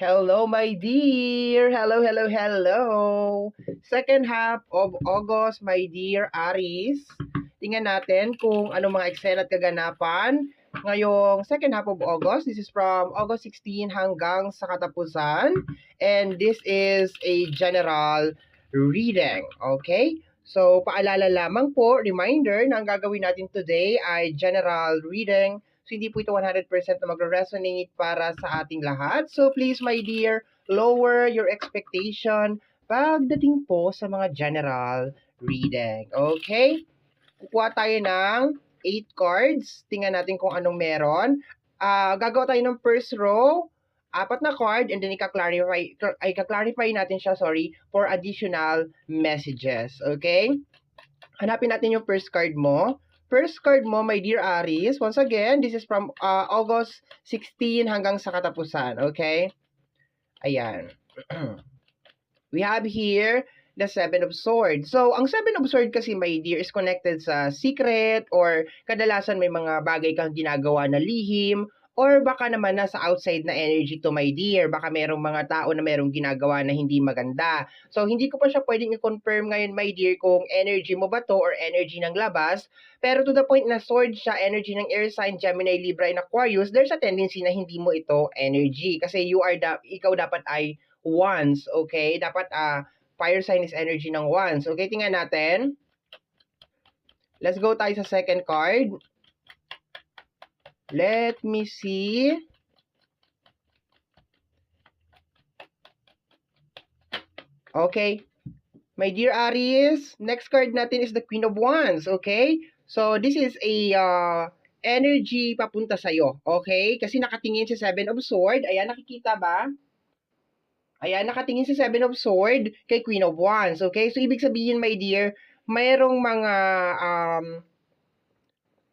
Hello, my dear! Hello, hello, hello! Second half of August, my dear Aris. Tingnan natin kung ano mga eksena at kaganapan ngayong second half of August. This is from August 16 hanggang sa katapusan. And this is a general reading. Okay? So, paalala lamang po, reminder na ang gagawin natin today ay general reading So, hindi po ito 100% na magre-resonate para sa ating lahat. So, please, my dear, lower your expectation pagdating po sa mga general reading. Okay? Kukuha tayo ng 8 cards. Tingnan natin kung anong meron. Uh, gagawa tayo ng first row, apat na card, and then ika-clarify, ay, ika-clarify natin siya, sorry, for additional messages. Okay? Hanapin natin yung first card mo. First card mo, my dear Aries, once again, this is from uh, August 16 hanggang sa katapusan, okay? Ayan. We have here the Seven of Swords. So, ang Seven of Swords kasi, my dear, is connected sa secret or kadalasan may mga bagay kang ginagawa na lihim Or baka naman nasa outside na energy to my dear. Baka merong mga tao na merong ginagawa na hindi maganda. So, hindi ko pa siya pwedeng i-confirm ngayon, my dear, kung energy mo ba to or energy ng labas. Pero to the point na sword siya, energy ng air sign, Gemini, Libra, and Aquarius, there's a tendency na hindi mo ito energy. Kasi you are, da- ikaw dapat ay ones, okay? Dapat, uh, fire sign is energy ng ones. Okay, tingnan natin. Let's go tayo sa second card. Let me see. Okay. My dear Aries, next card natin is the Queen of Wands, okay? So, this is a uh, energy papunta sa'yo, okay? Kasi nakatingin si Seven of Sword. Ayan, nakikita ba? Ayan, nakatingin si Seven of Sword kay Queen of Wands, okay? So, ibig sabihin, my dear, mayroong mga um,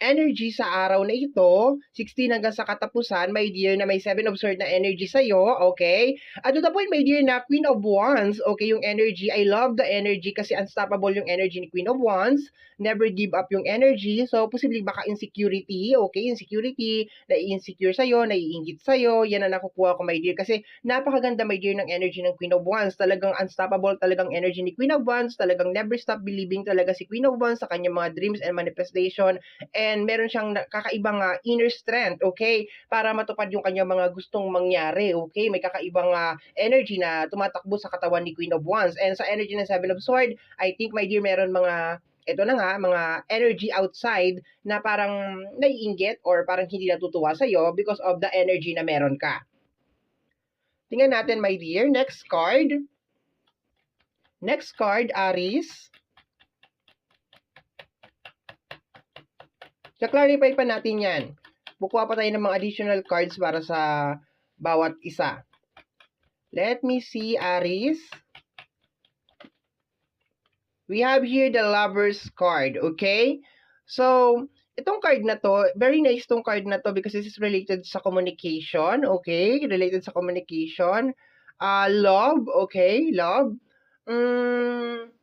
energy sa araw na ito, 16 hanggang sa katapusan, my dear, na may 7 of Swords na energy sa'yo, okay? At to the point, my dear, na Queen of Wands, okay, yung energy, I love the energy kasi unstoppable yung energy ni Queen of Wands, never give up yung energy, so posibleng baka insecurity, okay, insecurity, nai-insecure sa'yo, naiingit sa'yo, yan ang nakukuha ko, my dear, kasi napakaganda, my dear, ng energy ng Queen of Wands, talagang unstoppable talagang energy ni Queen of Wands, talagang never stop believing talaga si Queen of Wands sa kanyang mga dreams and manifestation, and and meron siyang kakaibang uh, inner strength, okay? Para matupad yung kanyang mga gustong mangyari, okay? May kakaibang uh, energy na tumatakbo sa katawan ni Queen of Wands. And sa energy ng Seven of Swords, I think, my dear, meron mga ito na nga, mga energy outside na parang naiinggit or parang hindi natutuwa sa'yo because of the energy na meron ka. Tingnan natin, my dear. Next card. Next card, Aries. Sa-clarify pa natin yan. Bukuha pa tayo ng mga additional cards para sa bawat isa. Let me see, Aris. We have here the Lover's card, okay? So, itong card na to, very nice tong card na to because this is related sa communication, okay? Related sa communication. Uh, love, okay? Love. Mm,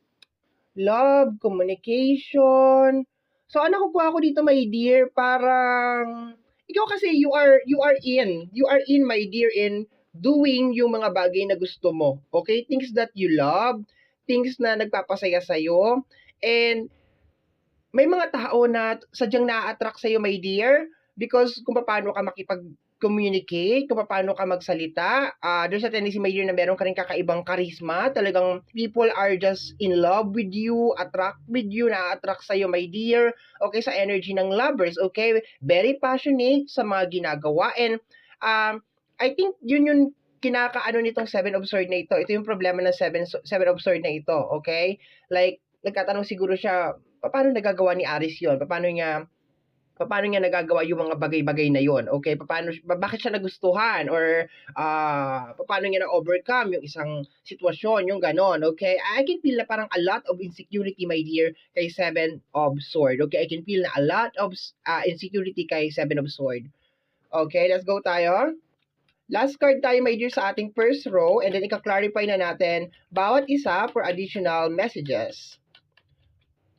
love, communication, So, ano kukuha ko dito, my dear, parang, ikaw kasi, you are, you are in, you are in, my dear, in doing yung mga bagay na gusto mo. Okay? Things that you love, things na nagpapasaya sa'yo, and may mga tao na sadyang na-attract sa'yo, my dear, because kung paano ka makipag communicate, kung paano ka magsalita. Uh, there's a tendency, my dear, na meron ka rin kakaibang charisma. Talagang people are just in love with you, attract with you, na-attract sa'yo, my dear. Okay, sa energy ng lovers, okay? Very passionate sa mga ginagawa. And um, I think yun yung kinakaano nitong Seven of Swords na ito. Ito yung problema ng Seven, seven of Swords na ito, okay? Like, nagkatanong siguro siya, paano nagagawa ni Aris yon Paano niya paano niya nagagawa yung mga bagay-bagay na yon okay paano bakit siya nagustuhan or uh, paano niya na-overcome yung isang sitwasyon yung ganon okay I can feel na parang a lot of insecurity my dear kay Seven of Sword okay I can feel na a lot of uh, insecurity kay Seven of Sword okay let's go tayo Last card tayo, my dear, sa ating first row. And then, ika-clarify na natin bawat isa for additional messages.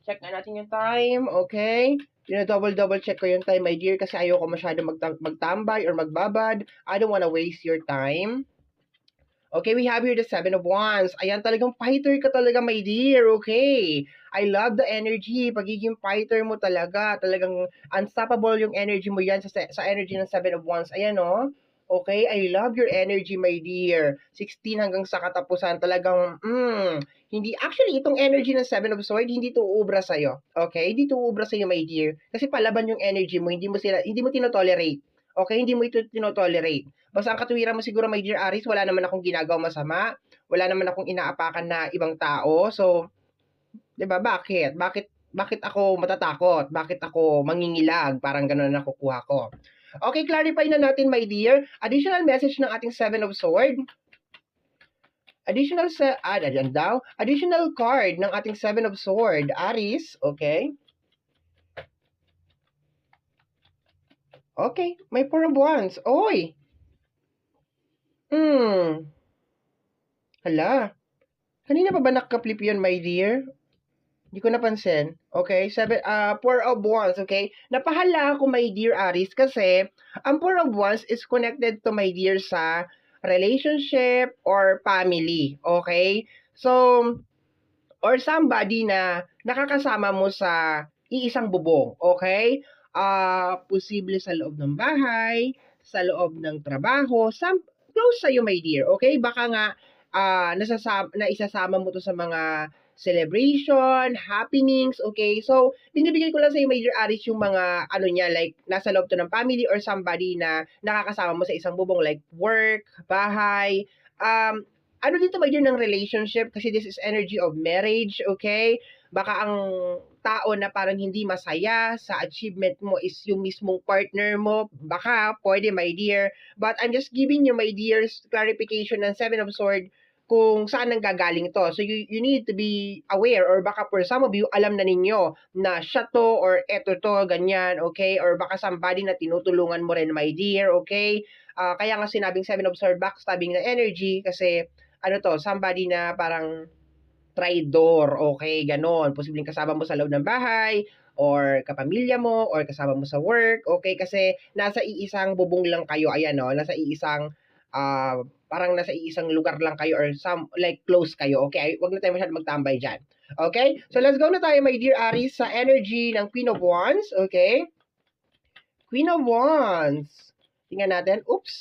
Check na natin yung time. Okay. Dina-double-double check ko yung time, my dear, kasi ayoko masyado magtam- magtambay or magbabad. I don't wanna waste your time. Okay, we have here the Seven of Wands. Ayan, talagang fighter ka talaga, my dear. Okay. I love the energy. Pagiging fighter mo talaga. Talagang unstoppable yung energy mo yan sa, sa energy ng Seven of Wands. Ayan, oh. Okay, I love your energy, my dear. 16 hanggang sa katapusan, talagang, mm, hindi, actually, itong energy ng Seven of Swords, hindi to uubra sa'yo. Okay, hindi to uubra sa'yo, my dear. Kasi palaban yung energy mo, hindi mo sila, hindi mo tinotolerate. Okay, hindi mo ito tinotolerate. Basta ang katuwiran mo siguro, my dear Aris, wala naman akong ginagawa masama. Wala naman akong inaapakan na ibang tao. So, 'di ba? Bakit? Bakit bakit ako matatakot? Bakit ako mangingilag? Parang ganoon na nakukuha ko. Okay, clarify na natin, my dear. Additional message ng ating Seven of Sword. Additional sa ah, dyan daw. Additional card ng ating Seven of Sword, Aris, okay? Okay, may Four of Wands. Oy! Hmm. Hala. Kanina pa ba nakaklip yun, my dear? Hindi ko napansin. Okay? Seven, uh, Four of Wands, okay? Napahala ako, my dear Aris, kasi ang Four of Wands is connected to my dear sa relationship or family. Okay? So, or somebody na nakakasama mo sa iisang bubong. Okay? Uh, posible sa loob ng bahay, sa loob ng trabaho, some, close sa'yo, my dear. Okay? Baka nga, uh, nasasama, na isasama mo to sa mga celebration, happenings, okay? So, binibigay ko lang sa iyo, Major Aris, yung mga, ano niya, like, nasa loob to ng family or somebody na nakakasama mo sa isang bubong, like, work, bahay, um, ano dito, Major, ng relationship? Kasi this is energy of marriage, okay? Baka ang tao na parang hindi masaya sa achievement mo is yung mismong partner mo. Baka, pwede, my dear. But I'm just giving you, my dears, clarification ng Seven of Swords kung saan nang gagaling to. So you, you need to be aware or baka for some of you, alam na ninyo na siya to or eto to, ganyan, okay? Or baka somebody na tinutulungan mo rin, my dear, okay? Uh, kaya nga sinabing seven of sword backstabbing na energy kasi ano to, somebody na parang traidor, okay, ganon. Posibleng kasama mo sa loob ng bahay, or kapamilya mo, or kasama mo sa work, okay, kasi nasa iisang bubong lang kayo, ayan no, nasa iisang uh, parang nasa isang lugar lang kayo or some like close kayo. Okay, wag na tayo masyadong magtambay diyan. Okay? So let's go na tayo my dear Aries sa energy ng Queen of Wands, okay? Queen of Wands. Tingnan natin. Oops.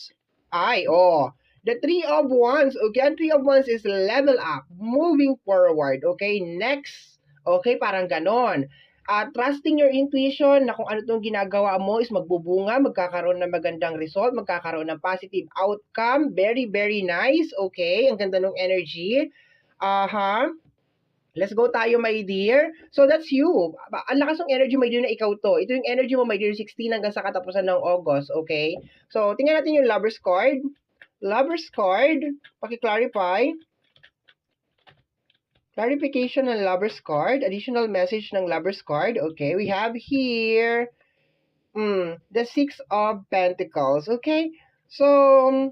Ay, oh. The Three of Wands, okay? Ang Three of Wands is level up, moving forward, okay? Next, okay? Parang ganon uh, trusting your intuition na kung ano itong ginagawa mo is magbubunga, magkakaroon ng magandang result, magkakaroon ng positive outcome. Very, very nice. Okay, ang ganda ng energy. Aha. Uh-huh. Let's go tayo, my dear. So, that's you. Ang lakas ng energy, my dear, na ikaw to. Ito yung energy mo, my dear, 16 hanggang sa katapusan ng August, okay? So, tingnan natin yung lover's card. Lover's card, paki-clarify. Clarification ng lover's card. Additional message ng lover's card. Okay, we have here mm, the Six of Pentacles. Okay, so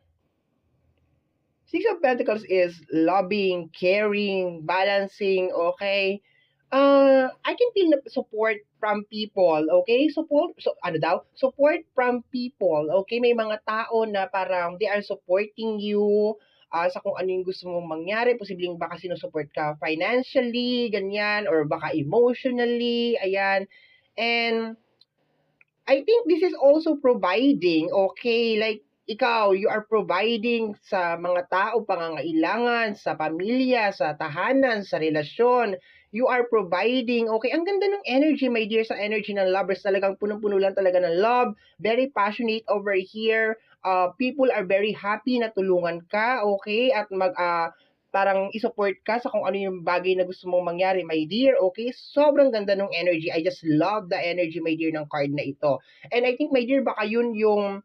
Six of Pentacles is loving, caring, balancing, okay? Uh, I can feel support from people, okay? Support, so, ano daw? Support from people, okay? May mga tao na parang they are supporting you, uh, sa kung ano yung gusto mong mangyari. Posibleng baka sinusupport ka financially, ganyan, or baka emotionally, ayan. And I think this is also providing, okay, like ikaw, you are providing sa mga tao pangangailangan, sa pamilya, sa tahanan, sa relasyon. You are providing, okay, ang ganda ng energy, my dear, sa energy ng lovers. Talagang punong-puno lang talaga ng love. Very passionate over here uh, people are very happy na tulungan ka, okay? At mag, uh, parang isupport ka sa kung ano yung bagay na gusto mong mangyari, my dear, okay? Sobrang ganda ng energy. I just love the energy, my dear, ng card na ito. And I think, my dear, baka yun yung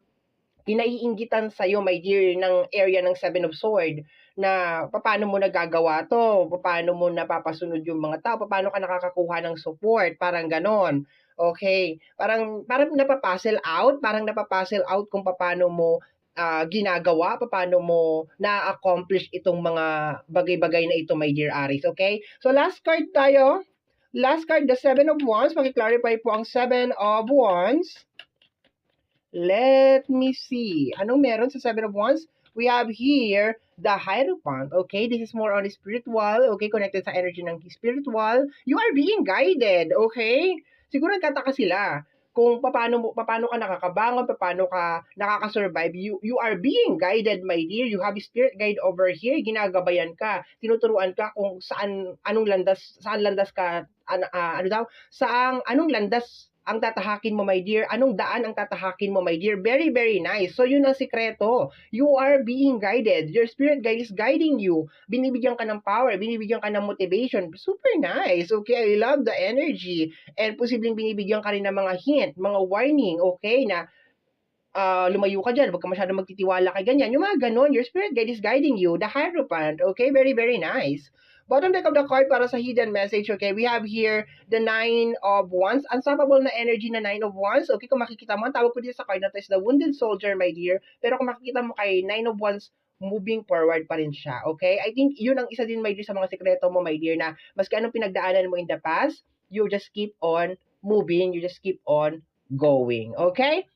kinaiingitan sa'yo, my dear, ng area ng Seven of Sword na paano mo nagagawa to, paano mo napapasunod yung mga tao, paano ka nakakakuha ng support, parang ganon. Okay. Parang, parang napapuzzle out, parang napapuzzle out kung paano mo uh, ginagawa, paano mo na-accomplish itong mga bagay-bagay na ito, my dear Aries. Okay? So, last card tayo. Last card, the Seven of Wands. Paki-clarify po ang Seven of Wands. Let me see. Anong meron sa Seven of Wands? we have here the Hierophant. Okay, this is more on spiritual. Okay, connected sa energy ng spiritual. You are being guided. Okay, siguro nagtataka sila kung paano paano ka nakakabangon, paano ka nakaka-survive, you you are being guided, my dear. You have spirit guide over here. Ginagabayan ka, tinuturuan ka kung saan anong landas, saan landas ka an, ah, ano daw, saang anong landas ang tatahakin mo, my dear? Anong daan ang tatahakin mo, my dear? Very, very nice. So, yun ang sikreto. You are being guided. Your spirit guide is guiding you. Binibigyan ka ng power, binibigyan ka ng motivation. Super nice. Okay, I love the energy. And posibleng binibigyan ka rin ng mga hint, mga warning, okay, na ah, lumayo ka dyan, huwag ka masyadong magtitiwala kay ganyan. Yung mga ganon, your spirit guide is guiding you. The Hierophant, okay? Very, very nice. Bottom deck of the card para sa hidden message, okay? We have here the Nine of Wands. Unstoppable na energy na Nine of Wands. Okay, kung makikita mo, ang tawag ko dito sa card na to is the Wounded Soldier, my dear. Pero kung makikita mo kay Nine of Wands, moving forward pa rin siya, okay? I think yun ang isa din, my dear, sa mga sekreto mo, my dear, na maski anong pinagdaanan mo in the past, you just keep on moving, you just keep on going, okay?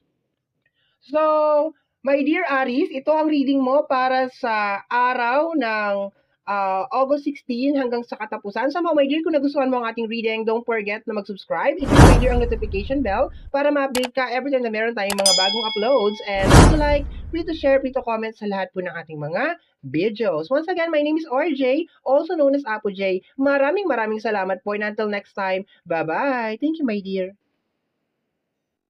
So, my dear Aris, ito ang reading mo para sa araw ng ah, August 16 hanggang sa katapusan. So, my dear, kung nagustuhan mo ang ating reading, don't forget na mag-subscribe. Hit my dear ang notification bell para ma-update ka every time na meron tayong mga bagong uploads. And please like, please to share, please to comment sa lahat po ng ating mga videos. Once again, my name is RJ, also known as Apo J. Maraming maraming salamat po and until next time, bye-bye. Thank you, my dear.